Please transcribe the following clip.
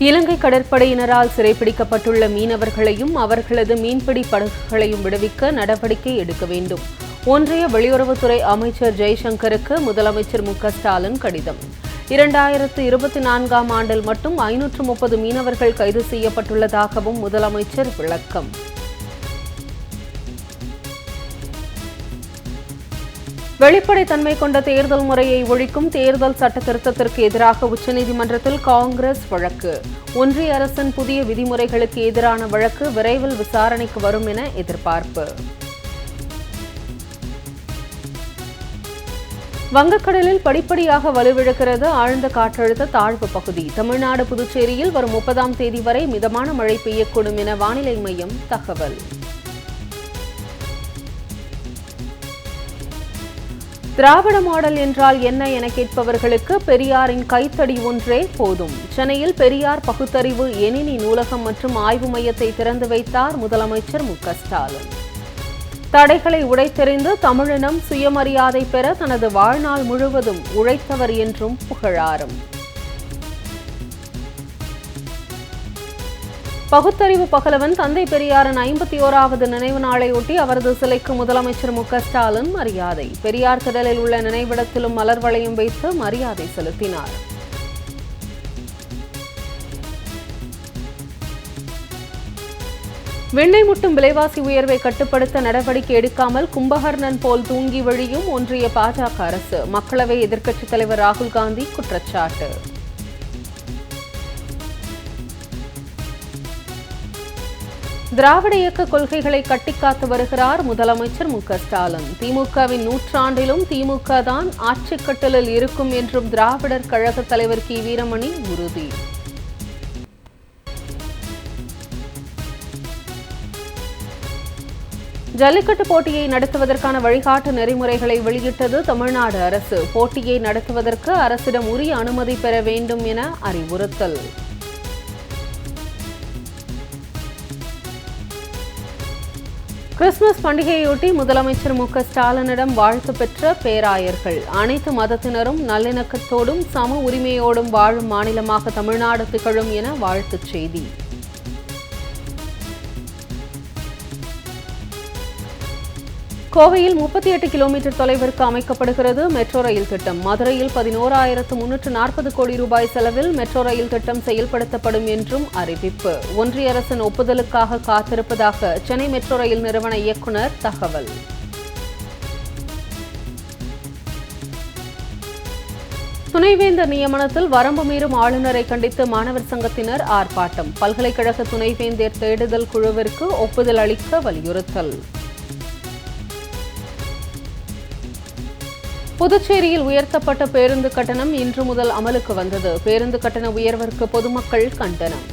இலங்கை கடற்படையினரால் சிறைப்பிடிக்கப்பட்டுள்ள மீனவர்களையும் அவர்களது மீன்பிடி படகுகளையும் விடுவிக்க நடவடிக்கை எடுக்க வேண்டும். ஒன்றிய வெளியுறவுத்துறை அமைச்சர் ஜெய்சங்கருக்கு முதலமைச்சர் மு ஸ்டாலின் கடிதம். இரண்டாயிரத்து இருபத்தி நான்காம் ஆண்டில் மட்டும் ஐநூற்று முப்பது மீனவர்கள் கைது செய்யப்பட்டுள்ளதாகவும் முதலமைச்சர் விளக்கம். வெளிப்படைத்தன்மை கொண்ட தேர்தல் முறையை ஒழிக்கும் தேர்தல் சட்ட திருத்தத்திற்கு எதிராக உச்சநீதிமன்றத்தில் காங்கிரஸ் வழக்கு. ஒன்றிய அரசின் புதிய விதிமுறைகளுக்கு எதிரான வழக்கு விரைவில் விசாரணைக்கு வரும் என எதிர்பார்ப்பு. வங்கக்கடலில் படிப்படியாக வலுவிழக்கிறது ஆழ்ந்த காற்றழுத்த தாழ்வு பகுதி. தமிழ்நாடு புதுச்சேரியில் வரும் முப்பதாம் தேதி வரை மிதமான மழை பெய்யக்கூடும் என வானிலை மையம் தகவல். திராவிட மாடல் என்றால் என்ன என கேட்பவர்களுக்கு பெரியாரின் கைத்தடி ஒன்றே போதும். சென்னையில் பெரியார் பகுத்தறிவு எனினி நூலகம் மற்றும் ஆய்வு மையத்தை திறந்து வைத்தார் முதலமைச்சர் மு க ஸ்டாலின். தடைகளை உடைத்தெறிந்து தமிழினம் சுயமரியாதை பெற தனது வாழ்நாள் முழுவதும் உழைத்தவர் என்றும் புகழாரம். பகுத்தறிவு பகலவன் தந்தை பெரியாரின் ஐம்பத்தி ஓராவது நினைவு நாளையொட்டி அவரது சிலைக்கு முதலமைச்சர் மு ஸ்டாலின் மரியாதை. பெரியார் திடலில் உள்ள நினைவிடத்திலும் மலர் வளையம் வைத்து மரியாதை செலுத்தினார். வெண்ணெய் முட்டும் விலைவாசி உயர்வை கட்டுப்படுத்த நடவடிக்கை எடுக்காமல் கும்பகர்ணன் போல் தூங்கி வழியும் ஒன்றிய பாஜக அரசு. மக்களவை எதிர்க்கட்சித் தலைவர் ராகுல் காந்தி குற்றச்சாட்டு. திராவிட இயக்க கொள்கைகளை கட்டிக்காத்து வருகிறார் முதலமைச்சர் மு ஸ்டாலின். திமுகவின் நூற்றாண்டிலும் திமுக தான் ஆட்சிக்கட்டலில் இருக்கும் என்றும் திராவிடர் கழக தலைவர் கி. வீரமணி உறுதி. ஜல்லிக்கட்டு போட்டியை நடத்துவதற்கான வழிகாட்டு நெறிமுறைகளை வெளியிட்டது தமிழ்நாடு அரசு. போட்டியை நடத்துவதற்கு அரசிடம் உரிய அனுமதி பெற வேண்டும் என அறிவுறுத்தல். கிறிஸ்துமஸ் பண்டிகையொட்டி முதலமைச்சர் மு ஸ்டாலினிடம் வாழ்த்து பெற்ற பேராயர்கள். அனைத்து மதத்தினரும் நல்லிணக்கத்தோடும் சம உரிமையோடும் வாழும் மாநிலமாக தமிழ்நாடு திகழும் என வாழ்த்துச் செய்தி. கோவையில் முப்பத்தி எட்டு கிலோமீட்டர் தொலைவிற்கு அமைக்கப்படுகிறது மெட்ரோ ரயில் திட்டம். மதுரையில் பதினோராயிரத்து முன்னூற்று நாற்பது கோடி ரூபாய் செலவில் மெட்ரோ ரயில் திட்டம் செயல்படுத்தப்படும் என்றும் அறிவிப்பு. ஒன்றிய அரசின் ஒப்புதலுக்காக காத்திருப்பதாக சென்னை மெட்ரோ ரயில் நிறுவன இயக்குநர் தகவல். துணைவேந்தர் நியமனத்தில் வரம்பு மீறும் ஆளுநரை கண்டித்து மாணவர் சங்கத்தினர் ஆர்ப்பாட்டம். பல்கலைக்கழக துணைவேந்தர் தேடுதல் குழுவிற்கு ஒப்புதல் அளிக்க வலியுறுத்தல். புதுச்சேரியில் உயர்த்தப்பட்ட பேருந்து கட்டணம் இன்று முதல் அமலுக்கு வந்தது. பேருந்து கட்டண உயர்விற்கு பொதுமக்கள் கண்டனம்.